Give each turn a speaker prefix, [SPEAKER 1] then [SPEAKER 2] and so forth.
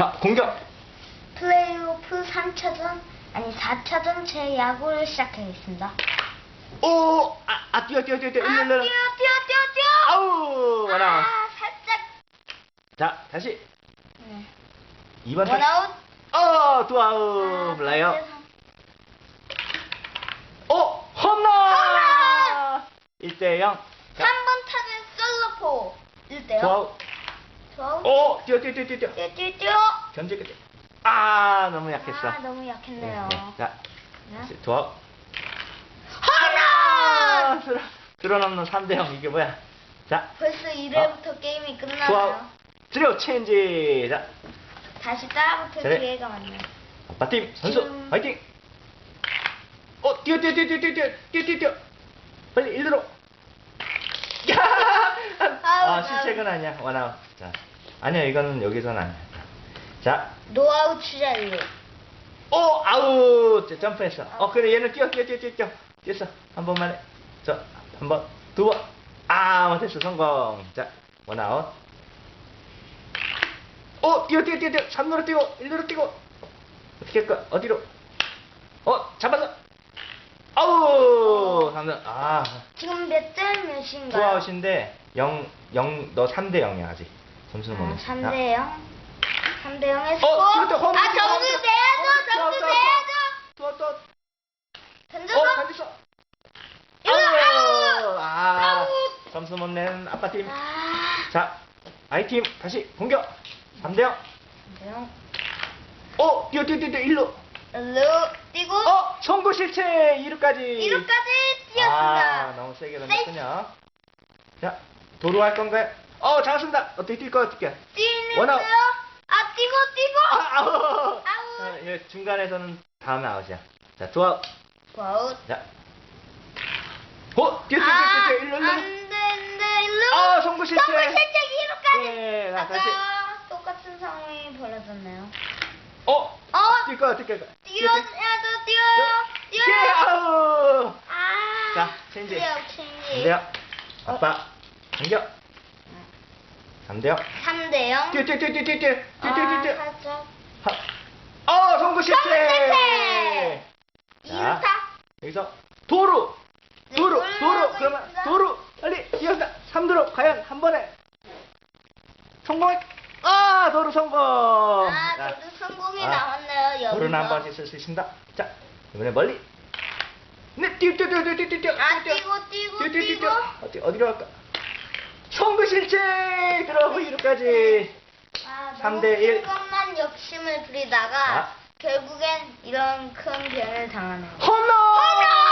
[SPEAKER 1] 자, 공격!
[SPEAKER 2] 플레이오프 3차전, 아니 4차전 제 야구를 시작하겠습니다.
[SPEAKER 1] 오! 아, 아 뛰어, 뛰어, 뛰어, 뛰어.
[SPEAKER 2] 아, 뛰어, 뛰어, 뛰어, 뛰어!
[SPEAKER 1] 아우! 원아웃.
[SPEAKER 2] 아, 살짝.
[SPEAKER 1] 자, 다시.
[SPEAKER 2] 네.
[SPEAKER 1] 2번
[SPEAKER 2] 원아웃.
[SPEAKER 1] 어, 또 아웃.
[SPEAKER 2] 아,
[SPEAKER 1] 라이어.
[SPEAKER 2] 네,
[SPEAKER 1] 어 홈런!
[SPEAKER 2] 홈런!
[SPEAKER 1] 1대 0.
[SPEAKER 2] 3번 타는 솔로포. 1대
[SPEAKER 1] 0.
[SPEAKER 2] 좋아요.
[SPEAKER 1] 오, 뛰어, 뛰어, 뛰어, 뛰어, 뛰어.
[SPEAKER 2] 뛰어 뛰어 뛰어.
[SPEAKER 1] 견제 끝에. 아, 너무 약했어.
[SPEAKER 2] 아, 너무 약했네요.
[SPEAKER 1] 네, 네. 자,
[SPEAKER 2] 네.
[SPEAKER 1] 다시 두 아웃.
[SPEAKER 2] 홈런!
[SPEAKER 1] 들어, 들어넘는 3대 0. 이게 뭐야? 자,
[SPEAKER 2] 벌써 1회부터 게임이
[SPEAKER 1] 두 아웃.
[SPEAKER 2] 끝나나요?
[SPEAKER 1] 드려 체인지. 자,
[SPEAKER 2] 다시 따라붙을
[SPEAKER 1] 그래.
[SPEAKER 2] 기회가 많네요.
[SPEAKER 1] 아빠팀 선수
[SPEAKER 2] 지금-
[SPEAKER 1] 화이팅! 어 뛰어 뛰어 뛰어 뛰어 뛰어 뛰어 뛰어 뛰어 빨리 일로 야! 아 실책은 아니야. 원아웃 자 아니야 이거는 여기서는 아니야 자.
[SPEAKER 2] 노아웃 추자리.
[SPEAKER 1] 오 아웃 자, 점프했어. 어 그래 얘는 뛰어 뛰어 뛰어 뛰어 뛰어. 뛰었어. 한 번만 해 저 한 번 두 번 아 못했어. 성공. 자 원아웃 오 뛰어 뛰어 뛰어 뛰어. 3루로 뛰고 1루로 뛰고. 어떻게 할까? 어디로? 어 잡았어 아우 3루. 아
[SPEAKER 2] 지금 몇 대 몇인가요?
[SPEAKER 1] 투아웃인데 0 0 너 3대 0이야 아직 점수는 못
[SPEAKER 2] 아,
[SPEAKER 1] 냈어.
[SPEAKER 2] 3대 0. 3대 0의
[SPEAKER 1] 어,
[SPEAKER 2] 스코어.
[SPEAKER 1] 그렇다. 홈,
[SPEAKER 2] 아,
[SPEAKER 1] 홈,
[SPEAKER 2] 점수
[SPEAKER 1] 홈,
[SPEAKER 2] 내야죠.
[SPEAKER 1] 홈,
[SPEAKER 2] 점수
[SPEAKER 1] 또, 또,
[SPEAKER 2] 내야죠.
[SPEAKER 1] 또, 또,
[SPEAKER 2] 던져서.
[SPEAKER 1] 어, 던졌어.
[SPEAKER 2] 이거
[SPEAKER 1] 아우!
[SPEAKER 2] 아웃!
[SPEAKER 1] 아,
[SPEAKER 2] 아웃!
[SPEAKER 1] 점수 못 내는 아빠팀.
[SPEAKER 2] 아.
[SPEAKER 1] 자, 아이팀 다시 공격. 3대 0.
[SPEAKER 2] 3대 0.
[SPEAKER 1] 어, 뛰어, 뛰어, 뛰어, 뛰어, 일로.
[SPEAKER 2] 일루 뛰고
[SPEAKER 1] 어, 송구 실체 2루까지.
[SPEAKER 2] 2루까지 뛰었습니다.
[SPEAKER 1] 아, 너무 세게 던졌군요. 자, 도로 할 건가요? 어, 잡았습니다. 어떻게 뛸 거, 어떻게?
[SPEAKER 2] 뛰는
[SPEAKER 1] 원아웃.
[SPEAKER 2] 거요? 아, 뛰고 뛰고.
[SPEAKER 1] 아, 아우.
[SPEAKER 2] 아웃.
[SPEAKER 1] 자, 이거 중간에서는 다음에 아웃이야. 자, 투아웃.
[SPEAKER 2] 아웃.
[SPEAKER 1] 자. 어, 뛰어, 뛰어, 뛰어, 뛰어, 일로, 일로.
[SPEAKER 2] 안 돼, 안 돼, 일루.
[SPEAKER 1] 아, 송구 실책.
[SPEAKER 2] 송구 실책 2루까지.
[SPEAKER 1] 네, 자, 다시.
[SPEAKER 2] 똑같은 상황이 벌어졌네요.
[SPEAKER 1] 어,
[SPEAKER 2] 어,
[SPEAKER 1] 뛸 거야, 뛸 거야.
[SPEAKER 2] 뛰어야죠, 뛰어요.
[SPEAKER 1] 예,
[SPEAKER 2] 뛰어요.
[SPEAKER 1] 아우.
[SPEAKER 2] 아.
[SPEAKER 1] 자, 체인지.
[SPEAKER 2] 뛰어, 체인지.
[SPEAKER 1] 3대0. 아빠, 공격. 3대0.
[SPEAKER 2] 3대 0.
[SPEAKER 1] 뛰어, 뛰어, 뛰어, 뛰어, 뛰어, 뛰어, 뛰어, 뛰어, 뛰어.
[SPEAKER 2] 살짝.
[SPEAKER 1] 하. 어, 송구 실책.
[SPEAKER 2] 실책!
[SPEAKER 1] 자,
[SPEAKER 2] 2루타.
[SPEAKER 1] 여기서 도루.
[SPEAKER 2] 네,
[SPEAKER 1] 도루,
[SPEAKER 2] 올라가고
[SPEAKER 1] 도루. 그러면
[SPEAKER 2] 있습니다.
[SPEAKER 1] 도루. 빨리 뛰어다. 3도로 과연 한 번에 성공. 아, 도루 성공.
[SPEAKER 2] 아,
[SPEAKER 1] 자,
[SPEAKER 2] 저도 성공이
[SPEAKER 1] 아,
[SPEAKER 2] 나왔네요, 여기서.
[SPEAKER 1] 도루는 한 번씩 쓸 수 있습니다. 자, 이번에 멀리. 네, 뛰어, 뛰어, 뛰어, 뛰어, 뛰어, 뛰어.
[SPEAKER 2] 아,
[SPEAKER 1] 뛰어,
[SPEAKER 2] 뛰고, 뛰고,
[SPEAKER 1] 뛰어, 뛰어. 뛰어. 어디, 어디로 갈까? 송구 실책 들어가고 2루까지.
[SPEAKER 2] 아,
[SPEAKER 1] 삼
[SPEAKER 2] 너무
[SPEAKER 1] 대 일.
[SPEAKER 2] 큰 것만 욕심을 부리다가
[SPEAKER 1] 아.
[SPEAKER 2] 결국엔 이런 큰 변을 당하네요.
[SPEAKER 1] 홈런!